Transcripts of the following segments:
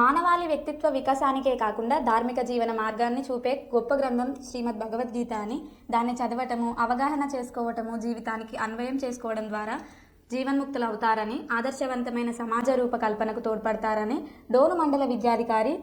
మానవాళి వ్యక్తిత్వ వికాసానికే కాకుండా ధార్మిక జీవన మార్గాన్ని చూపే గొప్ప గ్రంథం శ్రీమద్ భగవద్గీత అని. దాన్ని చదవటము అవగాహన చేసుకోవటము జీవితానికి అన్వయం చేసుకోవడం ద్వారా జీవన్ముక్తులు అవుతారని ఆదర్శవంతమైన సమాజ రూపకల్పనకు తోడ్పడతారని డోను మండల విద్యాధికారి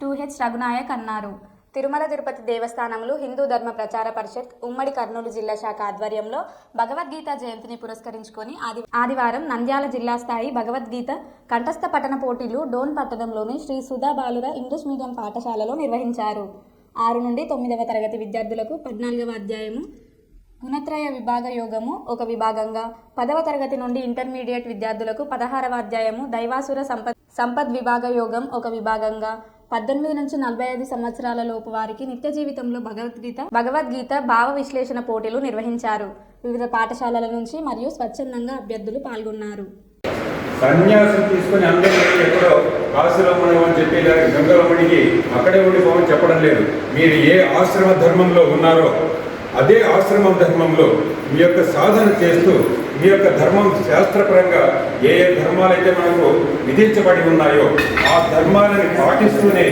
టూ హెచ్ రఘునాయక్ అన్నారు. తిరుమల తిరుపతి దేవస్థానంలో హిందూ ధర్మ ప్రచార పరిషత్ ఉమ్మడి కర్నూలు జిల్లా శాఖ ఆధ్వర్యంలో భగవద్గీత జయంతిని పురస్కరించుకొని ఆది ఆదివారం నంద్యాల జిల్లా స్థాయి భగవద్గీత కంఠస్థ పఠన పోటీలు డోన్ పట్టణంలోని శ్రీ సుధా బాలుర ఇంగ్లీష్ మీడియం పాఠశాలలో నిర్వహించారు. ఆరు నుండి తొమ్మిదవ తరగతి విద్యార్థులకు పద్నాలుగవ అధ్యాయము గుణత్రయ విభాగ యోగము ఒక విభాగంగా పదవ తరగతి నుండి ఇంటర్మీడియట్ విద్యార్థులకు పదహారవ అధ్యాయము దైవాసుర సంపద్ సంపద్ విభాగ యోగం ఒక విభాగంగా పద్దెనిమిది నుంచి నలభై ఐదు సంవత్సరాల లోపు వారికి నిత్య జీవితంలో భగవద్గీత భగవద్గీత భావ విశ్లేషణ పోటీలు నిర్వహించారు. వివిధ పాఠశాలల నుంచి మరియు స్వచ్ఛందంగా అభ్యర్థులు పాల్గొన్నారు. సన్యాసం తీసుకుని అందరికీ ఎక్కడో కాశీలో అని చెప్పి లేదా అక్కడే ఉండిపోమని చెప్పడం లేదు. మీరు ఏ ఆశ్రమ ధర్మంలో ఉన్నారో అదే ఆశ్రమ ధర్మంలో మీ యొక్క సాధన చేస్తూ మీ యొక్క ధర్మం శాస్త్రపరంగా ఏ ఏ ధర్మాలైతే మనకు విధించబడి ఉన్నాయో ఆ ధర్మాలని పాటిస్తూనే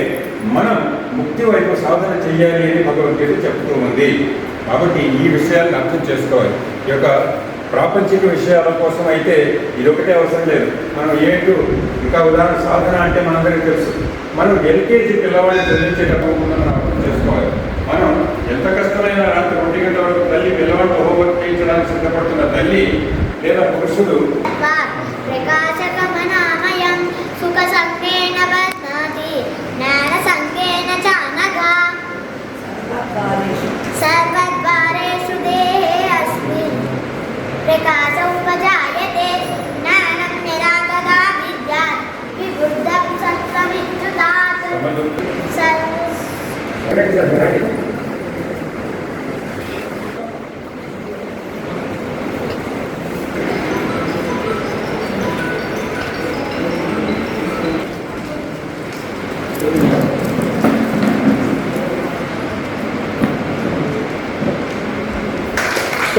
మనం ముక్తి వైపు సాధన చేయాలి అని భగవద్గీత చెప్తూ ఉంది. కాబట్టి ఈ విషయాలను అర్థం చేసుకోవాలి. ఈ యొక్క ప్రాపంచిక విషయాల కోసం అయితే ఇది ఒకటే అవసరం లేదు. మనం ఏంటో ఇంకా ఉదాహరణ సాధన అంటే మనందరికీ తెలుసు. మనం ఎల్కేజీ పిల్లవాడిని చదివించేటప్పుడు మనం అర్థం చేసుకోవాలి. మనం ఎంత కష్టమైన పురుషుడు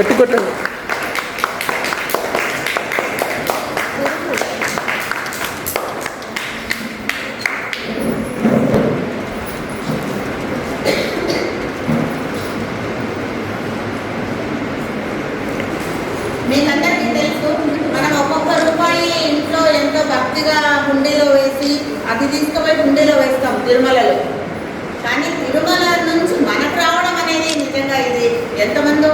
గట్టి కొట్టండి మీకందరికీ తెలుసు మనం ఒక్కొక్క రూపాయి ఇంట్లో ఎంతో భక్తిగా హుండీలో వేసి అది తీసుకుపోయి హుండీలో వేస్తాం తిరుమలలో. కానీ తిరుమల నుంచి మనకు రావడం అనేది నిజంగా ఇది ఎంతమందో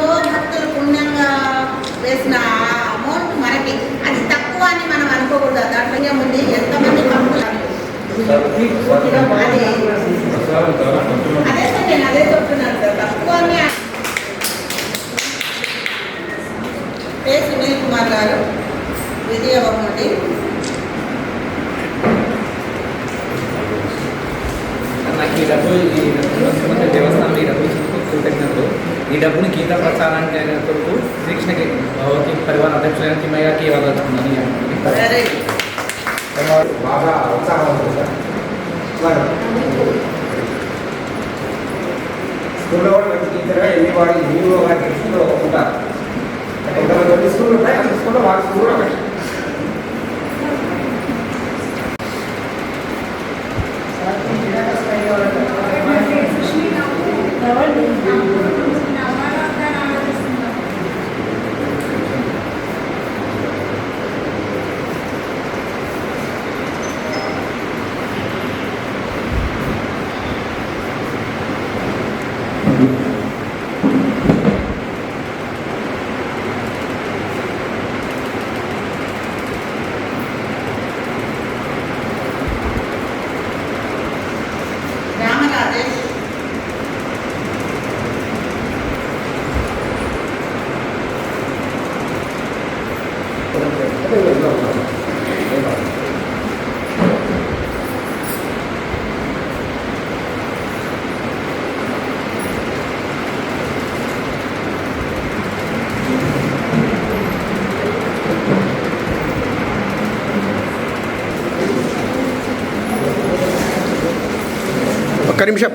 డబ్బు ఈ డబ్బులు దేవస్థానం ఈ డబ్బు కృతజ్ఞతలు ఈ డబ్బుని గీత ప్రచారానికి అయిన కొరకు శ్రీకృష్ణకి భగవతి పరివార అధ్యక్షులైన తిమ్మయ్యకి ఇవ్వదలుచుకున్నాను. సరే. బాగా ఉత్సాహం స్కూల్లో కూడా మంచి టీచర్గా ఎన్ని వారి ఉంటారు. కొంతమంది స్కూల్ ఉంటాయి అంత స్కూల్లో వాళ్ళ స్కూల్ కూడా ఒకటి довольно ఒక నిమిషం